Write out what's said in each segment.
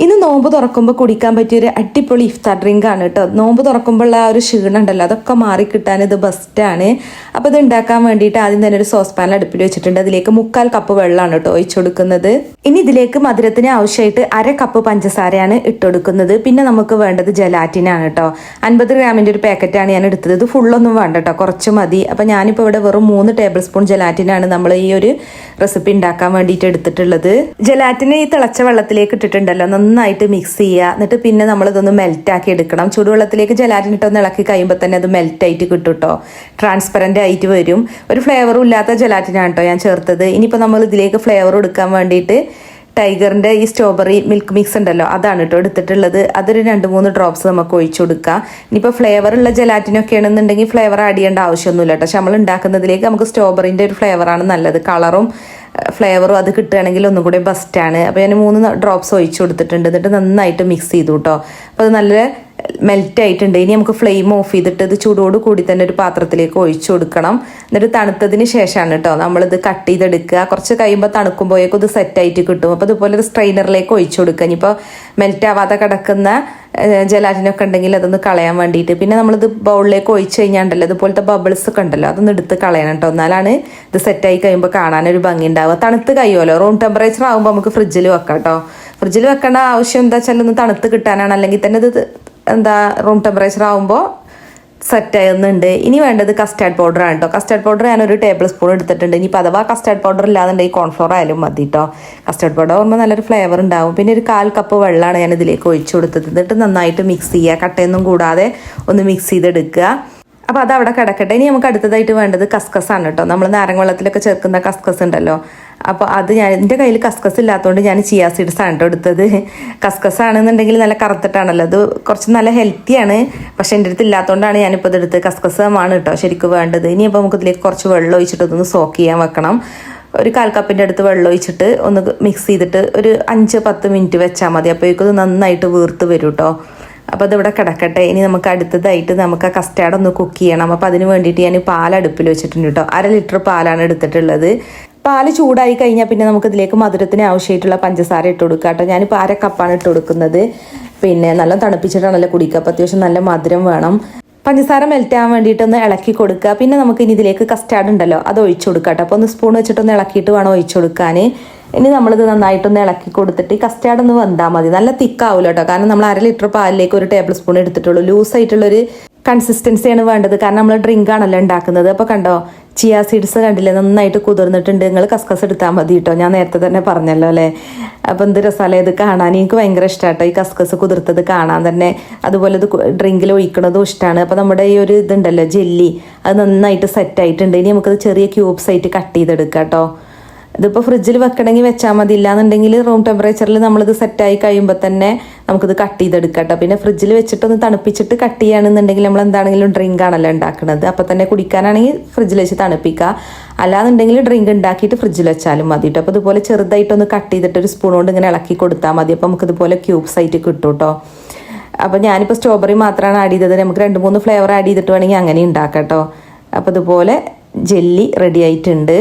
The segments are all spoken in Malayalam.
ഇന്ന് നോമ്പ് തുറക്കുമ്പോൾ കുടിക്കാൻ പറ്റിയ ഒരു അടിപൊളി ഇഫ്താർ ഡ്രിങ്ക് ആണ് കേട്ടോ നോമ്പ് തുറക്കുമ്പോൾ ആ ഒരു ക്ഷീണം ഉണ്ടല്ലോ അതൊക്കെ മാറി കിട്ടാൻ ഇത് ബെസ്റ്റാണ് അപ്പോൾ ഇത് ഉണ്ടാക്കാൻ വേണ്ടിയിട്ട് ആദ്യം തന്നെ ഒരു സോസ് പാനിൽ അടുപ്പിൽ വെച്ചിട്ടുണ്ട്. അതിലേക്ക് മുക്കാൽ കപ്പ് വെള്ളമാണ് കേട്ടോ ഒഴിച്ചു കൊടുക്കുന്നത്. ഇനി ഇതിലേക്ക് മധുരത്തിന് ആവശ്യമായിട്ട് അര കപ്പ് പഞ്ചസാരയാണ് ഇട്ടുകൊടുക്കുന്നത് പിന്നെ നമുക്ക് വേണ്ടത് ജലാറ്റിനാണ് കേട്ടോ അൻപത് ഗ്രാമിന്റെ ഒരു പാക്കറ്റാണ് ഞാൻ എടുത്തത്. ഇത് ഫുള്ളൊന്നും വേണ്ട കേട്ടോ കുറച്ച് മതി. അപ്പോൾ ഞാനിപ്പോൾ ഇവിടെ വെറും മൂന്ന് ടേബിൾ സ്പൂൺ ജലാറ്റിനാണ് നമ്മൾ ഈ ഒരു റെസിപ്പി ഉണ്ടാക്കാൻ വേണ്ടിയിട്ട് എടുത്തിട്ടുള്ളത്. ജലാറ്റിന് ഈ തിളച്ച വെള്ളത്തിലേക്ക് ഇട്ടിട്ടുണ്ടല്ലോ നന്നായിട്ട് മിക്സ് ചെയ്യുക. എന്നിട്ട് പിന്നെ നമ്മൾ ഇതൊന്ന് മെൽറ്റ് ആക്കി എടുക്കണം. ചൂടുവെള്ളത്തിലേക്ക് ജലാറ്റിൻ ഇട്ടൊന്ന് ഇളക്കി കഴിയുമ്പോൾ തന്നെ അത് മെൽറ്റ് ആയിട്ട് കിട്ടും കേട്ടോ ട്രാൻസ്പെറന്റ് ആയിട്ട് വരും. ഒരു ഫ്ലേവറും ഇല്ലാത്ത ജലാറ്റിനാണ് കേട്ടോ ഞാൻ ചേർത്തത്. ഇനിയിപ്പോൾ നമ്മൾ ഇതിലേക്ക് ഫ്ലേവർ എടുക്കാൻ വേണ്ടിയിട്ട് ടൈഗറിന്റെ ഈ സ്ട്രോബെറി മിൽക്ക് മിക്സ് ഉണ്ടല്ലോ അതാണ് കേട്ടോ എടുത്തിട്ടുള്ളത്. അതൊരു രണ്ട് മൂന്ന് ഡ്രോപ്സ് നമുക്ക് ഒഴിച്ചു കൊടുക്കാം. ഇനിയിപ്പോൾ ഫ്ലേവർ ഉള്ള ജലാറ്റിനൊക്കെ ആണെന്നുണ്ടെങ്കിൽ ഫ്ലേവർ ആഡ് ചെയ്യേണ്ട ആവശ്യമൊന്നുമില്ല കേട്ടോ പക്ഷെ നമ്മൾ ഉണ്ടാക്കുന്നതിലേക്ക് നമുക്ക് സ്ട്രോബെറിന്റെ ഒരു ഫ്ലേവറാണ് നല്ലത്. കളറും ഫ്ലേവറും അത് കിട്ടുകയാണെങ്കിൽ ഒന്നും കൂടി ബെസ്റ്റാണ് അപ്പോൾ ഞാൻ മൂന്ന് ഡ്രോപ്സ് ഒഴിച്ചു കൊടുത്തിട്ടുണ്ട്. എന്നിട്ട് നന്നായിട്ട് മിക്സ് ചെയ്തു കേട്ടോ അപ്പോൾ അത് നല്ല മെൽറ്റ് ആയിട്ടുണ്ട്. ഇനി നമുക്ക് ഫ്ലെയിം ഓഫ് ചെയ്തിട്ട് ഇത് ചൂടോട് കൂടി തന്നെ ഒരു പാത്രത്തിലേക്ക് ഒഴിച്ചു കൊടുക്കണം. എന്നിട്ട് തണുത്തതിന് ശേഷമാണ് കേട്ടോ നമ്മളിത് കട്ട് ചെയ്തെടുക്കുക. കുറച്ച് കഴിയുമ്പോൾ തണുക്കുമ്പോഴേക്കും ഇത് സെറ്റായിട്ട് കിട്ടും. അപ്പോൾ ഇതുപോലെ ഒരു സ്ട്രെയിനറിലേക്ക് ഒഴിച്ചു കൊടുക്കുക. ഇനിയിപ്പോൾ മെൽറ്റ് ആവാതെ കിടക്കുന്ന ജലാറ്റിനൊക്കെ ഉണ്ടെങ്കിൽ അതൊന്ന് കളയാൻ വേണ്ടിയിട്ട്. പിന്നെ നമ്മളിത് ബൗളിലേക്ക് ഒഴിച്ച് കഴിഞ്ഞാണ്ടല്ലോ ഇതുപോലത്തെ ബബിൾസ് ഒക്കെ ഉണ്ടല്ലോ അതൊന്ന് എടുത്ത് കളയണം കേട്ടോ എന്നാലാണ് ഇത് സെറ്റായി കഴിയുമ്പോൾ കാണാനൊരു ഭംഗി ഉണ്ടാവുക. തണുത്ത് കഴിയുമല്ലോ. റൂം ടെമ്പറേച്ചർ ആകുമ്പോൾ നമുക്ക് ഫ്രിഡ്ജിൽ വെക്കാം കേട്ടോ ഫ്രിഡ്ജിൽ വെക്കേണ്ട ആവശ്യം എന്താ വെച്ചാൽ ഒന്ന് തണുത്ത് കിട്ടാനാണ്. അല്ലെങ്കിൽ തന്നെ ഇത് എന്താ റൂം ടെമ്പറേച്ചർ ആകുമ്പോൾ സെറ്റ് ആയിരുന്നുണ്ട് ഇനി വേണ്ടത് കസ്റ്റാർഡ് പൗഡർ ആണ് കേട്ടോ കസ്റ്റാർഡ് പൗഡർ ഒരു ടേബിൾ സ്പൂൺ എടുത്തിട്ടുണ്ട്. ഇനിയിപ്പോൾ അഥവാ കസ്റ്റാർഡ് പൗഡർ ഇല്ലാന്നുണ്ടെങ്കിൽ കോൺഫ്ലോർ ആയാലും മതി കേട്ടോ കസ്റ്റാർഡ് പൗഡർ ആകുമ്പോൾ നല്ലൊരു ഫ്ലേവർ ഉണ്ടാവും. പിന്നെ ഒരു കാൽ കപ്പ് വെള്ളമാണ് ഞാൻ ഇതിലേക്ക് ഒഴിച്ചു കൊടുത്തത്. എന്നിട്ട് നന്നായിട്ട് മിക്സ് ചെയ്യുക. കട്ടയൊന്നും കൂടാതെ ഒന്ന് മിക്സ് ചെയ്തെടുക്കുക. അപ്പോൾ അത് അവിടെ കിടക്കട്ടെ. ഇനി നമുക്ക് അടുത്തതായിട്ട് വേണ്ടത് കസ്കസ് ആണ് കേട്ടോ നമ്മൾ നാരങ്ങ വെള്ളത്തിലൊക്കെ ചേർക്കുന്ന കസ്കസ് ഉണ്ടല്ലോ. അപ്പോൾ അത് ഞാൻ എന്റെ കയ്യിൽ കസ്കസ് ഇല്ലാത്തതുകൊണ്ട് ഞാൻ ചിയാ സീഡ്സ് ആണ് കേട്ടോ എടുത്തത്. കസ്കസ് ആണെന്നുണ്ടെങ്കിൽ നല്ല കറുത്തിട്ടാണല്ലോ. അത് കുറച്ച് നല്ല ഹെൽത്തിയാണ് പക്ഷെ എന്റെ അടുത്ത് ഇല്ലാത്തതുകൊണ്ടാണ് ഞാനിപ്പോൾ ഇതെടുത്ത് കസ്കസ് ആണ് കേട്ടോ ശരിക്കും വേണ്ടത്. ഇനിയിപ്പോൾ നമുക്ക് ഇതിലേക്ക് കുറച്ച് വെള്ളം ഒഴിച്ചിട്ട് ഒന്ന് സോക്ക് ചെയ്യാൻ വെക്കണം. ഒരു കാൽ കപ്പിന്റെ അടുത്ത് വെള്ളം ഒഴിച്ചിട്ട് ഒന്ന് മിക്സ് ചെയ്തിട്ട് ഒരു അഞ്ച് പത്ത് മിനിറ്റ് വെച്ചാൽ മതി. അപ്പോഴേക്കും നന്നായിട്ട് വീർത്ത് വരും കേട്ടോ അപ്പോൾ അതിവിടെ കിടക്കട്ടെ. ഇനി നമുക്ക് അടുത്തതായിട്ട് നമുക്ക് ആ കസ്റ്റാർഡ് ഒന്ന് കുക്ക് ചെയ്യണം. അപ്പോൾ അതിന് വേണ്ടിയിട്ട് ഞാൻ പാൽ അടുപ്പിൽ വെച്ചിട്ടുണ്ട് കേട്ടോ. അര ലിറ്റർ പാലാണ് എടുത്തിട്ടുള്ളത്. പാൽ ചൂടായി കഴിഞ്ഞാൽ പിന്നെ നമുക്ക് ഇതിലേക്ക് മധുരത്തിന് ആവശ്യമായിട്ടുള്ള പഞ്ചസാര ഇട്ട് കൊടുക്കുക കേട്ടോ. ഞാനിപ്പോൾ അര കപ്പാണ് ഇട്ട് കൊടുക്കുന്നത്. പിന്നെ നല്ല തണുപ്പിച്ചിട്ടാണല്ലോ കുടിക്കുക. അപ്പോൾ അത്യാവശ്യം നല്ല മധുരം വേണം. പഞ്ചസാര മെൽറ്റ് ആവാൻ വേണ്ടിയിട്ടൊന്ന് ഇളക്കി കൊടുക്കുക. പിന്നെ നമുക്ക് ഇനി ഇതിലേക്ക് കസ്റ്റാർഡ് ഉണ്ടല്ലോ അത് ഒഴിച്ചു കൊടുക്കുക കേട്ടോ. അപ്പോൾ ഒന്ന് സ്പൂൺ വെച്ചിട്ടൊന്ന് ഇളക്കിയിട്ട് വേണം ഒഴിച്ചു കൊടുക്കാൻ ഇനി നമ്മളിത് നന്നായിട്ടൊന്ന് ഇളക്കി കൊടുത്തിട്ട് ഈ കസ്റ്റാർഡ് ഒന്ന് വെന്താൽ മതി. നല്ല തിക്കാവില്ല കേട്ടോ കാരണം നമ്മൾ അര ലിറ്റർ പാലിലേക്ക് ഒരു ടേബിൾ സ്പൂൺ എടുത്തിട്ടുള്ളൂ. ലൂസ് ആയിട്ടുള്ളൊരു കൺസിസ്റ്റൻസിയാണ് വേണ്ടത്. കാരണം നമ്മൾ ഡ്രിങ്ക് ആണല്ലോ ഉണ്ടാക്കുന്നത് അപ്പോൾ കണ്ടോ ചിയ സീഡ്സ് കണ്ടില്ലേ? നന്നായിട്ട് കുതിർന്നിട്ടുണ്ട്. നിങ്ങൾ കസ്കസ് എടുത്താൽ മതി കേട്ടോ ഞാൻ നേരത്തെ തന്നെ പറഞ്ഞല്ലോ അല്ലേ? അപ്പം എന്ത് രസാലേ ഇത് കാണാൻ? എനിക്ക് ഭയങ്കര ഇഷ്ടമാട്ടോ ഈ കസ്കസ് കുതിർത്തത് കാണാൻ തന്നെ. അതുപോലെ ഇത് ഡ്രിങ്കിൽ ഒഴിക്കണതും ഇഷ്ടമാണ് അപ്പോൾ നമ്മുടെ ഈ ഒരു ഇതുണ്ടല്ലോ ജെല്ലി അത് നന്നായിട്ട് സെറ്റ് ആയിട്ടുണ്ട്. ഇനി നമുക്കത് ചെറിയ ക്യൂബ്സ് ആയിട്ട് കട്ട് ചെയ്തെടുക്കാം കേട്ടോ ഇതിപ്പോൾ ഫ്രിഡ്ജിൽ വെക്കണമെങ്കിൽ വെച്ചാൽ മതി. ഇല്ലാന്നുണ്ടെങ്കിൽ റൂം ടെമ്പറേച്ചറിൽ നമ്മളിത് സെറ്റായി കഴിയുമ്പോൾ തന്നെ നമുക്കിത് കട്ട് ചെയ്തെടുക്കട്ടോ പിന്നെ ഫ്രിഡ്ജിൽ വെച്ചിട്ടൊന്ന് തണുപ്പിച്ചിട്ട് കട്ട് ചെയ്യുകയാണെന്നുണ്ടെങ്കിൽ നമ്മൾ എന്താണെങ്കിലും ഡ്രിങ്ക് ആണല്ലോ ഉണ്ടാക്കുന്നത് അപ്പോൾ തന്നെ കുടിക്കാനാണെങ്കിൽ ഫ്രിഡ്ജിൽ വെച്ച് തണുപ്പിക്കുക അല്ലാന്നുണ്ടെങ്കിൽ ഡ്രിങ്ക് ഉണ്ടാക്കിയിട്ട് ഫ്രിഡ്ജിൽ വെച്ചാലും മതി കേട്ടോ അപ്പോൾ ഇതുപോലെ ചെറുതായിട്ടൊന്ന് കട്ട് ചെയ്തിട്ട് ഒരു സ്പൂൺ കൊണ്ട് ഇങ്ങനെ ഇളക്കി കൊടുത്താൽ മതി. അപ്പോൾ നമുക്കിതുപോലെ ക്യൂബ്സ് ആയിട്ട് കിട്ടും കേട്ടോ അപ്പോൾ ഞാനിപ്പോൾ സ്ട്രോബെറി മാത്രമാണ് ആഡ് ചെയ്തത്. നമുക്ക് രണ്ട് മൂന്ന് ഫ്ലേവർ ആഡ് ചെയ്തിട്ട് വേണമെങ്കിൽ അങ്ങനെ ഉണ്ടാക്കാം കേട്ടോ അപ്പോൾ ഇതുപോലെ ജെല്ലി റെഡി ആയിട്ടുണ്ട്.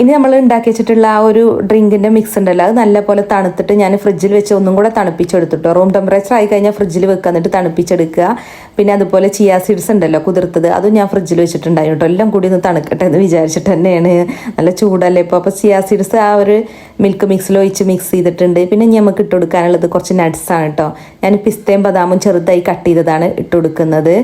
ഇനി നമ്മൾ ഉണ്ടാക്കി വെച്ചിട്ടുള്ള ആ ഒരു ഡ്രിങ്കിന്റെ മിക്സ് ഉണ്ടല്ലോ അത് നല്ലപോലെ തണുത്തിട്ട് ഞാൻ ഫ്രിഡ്ജിൽ വെച്ച് ഒന്നും കൂടെ തണുപ്പിച്ചെടുത്തിട്ടോ. റൂം ടെമ്പറേച്ചർ ആയി കഴിഞ്ഞാൽ ഫ്രിഡ്ജിൽ വെക്കുക എന്നിട്ട് തണുപ്പിച്ചെടുക്കുക. പിന്നെ അതുപോലെ ചിയാ സീഡ്സ് ഉണ്ടല്ലോ കുതിർത്തത് അതും ഞാൻ ഫ്രിഡ്ജിൽ വെച്ചിട്ടുണ്ടായി കേട്ടോ. എല്ലാം കൂടി ഒന്ന് തണുക്കട്ടെ എന്ന് വിചാരിച്ചിട്ട് തന്നെയാണ്. നല്ല ചൂടല്ലേ ഇപ്പോൾ അപ്പോൾ ചിയാ സീഡ്സ് ആ ഒരു മിൽക്ക് മിക്സിൽ ഒഴിച്ച് മിക്സ് ചെയ്തിട്ടുണ്ട്. പിന്നെ നമുക്ക് ഇട്ട് കൊടുക്കാനുള്ളത് കുറച്ച് നട്സ് ആണ് കേട്ടോ. ഞാൻ പിസ്തയും ബദാമും ചെറുതായി കട്ട് ചെയ്തതാണ് ഇട്ട് കൊടുക്കുന്നത്.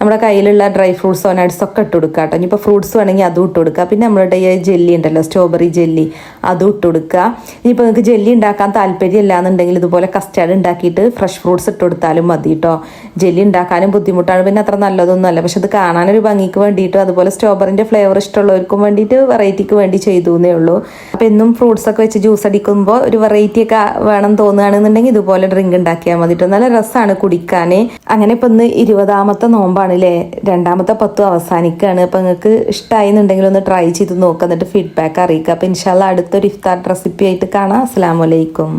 നമ്മുടെ കയ്യിലുള്ള ഡ്രൈ ഫ്രൂട്ട്സോ നട്സ് ഒക്കെ ഇട്ട് കൊടുക്കുക കേട്ടോ ഇനിയിപ്പോൾ ഫ്രൂട്ട്സ് വേണമെങ്കിൽ അതും ഇട്ട് കൊടുക്കുക പിന്നെ നമ്മളുടെ ഈ ജെല്ലി ഉണ്ടല്ലോ സ്ട്രോബെറി ജെല്ലി അതും ഇട്ട് കൊടുക്കുക. ഇനിയിപ്പോൾ നിങ്ങൾക്ക് ജെല്ലി ഉണ്ടാക്കാൻ താല്പര്യമില്ല എന്നുണ്ടെങ്കിൽ ഇതുപോലെ കസ്റ്റാർഡ് ഉണ്ടാക്കിയിട്ട് ഫ്രഷ് ഫ്രൂട്ട്സ് ഇട്ട് കൊടുത്താലും മതി കേട്ടോ ജെല്ലി ഉണ്ടാക്കാനും ബുദ്ധിമുട്ടാണ്. പിന്നെ അത്ര നല്ലതൊന്നും അല്ല. പക്ഷെ അത് കാണാനൊരു ഭംഗിക്ക് വേണ്ടിയിട്ടും അതുപോലെ സ്ട്രോബറിന്റെ ഫ്ലേവർ ഇഷ്ടമുള്ളവർക്കും വേണ്ടിയിട്ട് വെറൈറ്റിക്ക് വേണ്ടി ചെയ്തു എന്നേ ഉള്ളൂ. അപ്പോൾ എന്നും ഫ്രൂട്ട്സ് ഒക്കെ വെച്ച് ജ്യൂസ് അടിക്കുമ്പോൾ ഒരു വെറൈറ്റി ഒക്കെ വേണം തോന്നുകയാണെന്നുണ്ടെങ്കിൽ ഇതുപോലെ ഡ്രിങ്ക് ഉണ്ടാക്കിയാൽ മതി കേട്ടോ നല്ല രസമാണ് കുടിക്കാൻ അങ്ങനെ ഇപ്പം ഇന്ന് ഇരുപതാമത്തെ നോമ്പാണ് അല്ലേ രണ്ടാമത്തെ പത്തും അവസാനിക്കുകയാണ് അപ്പം നിങ്ങൾക്ക് ഇഷ്ടമായി എന്നുണ്ടെങ്കിൽ ഒന്ന് ട്രൈ ചെയ്ത് നോക്കുക എന്നിട്ട് ഫീഡ്ബാക്ക് അറിയിക്കുക. അപ്പം ഇൻഷാല്ല അടുത്തൊരു ഇഫ്താർ റെസിപ്പി ആയിട്ട് കാണാം. അസ്സാം വലൈക്കും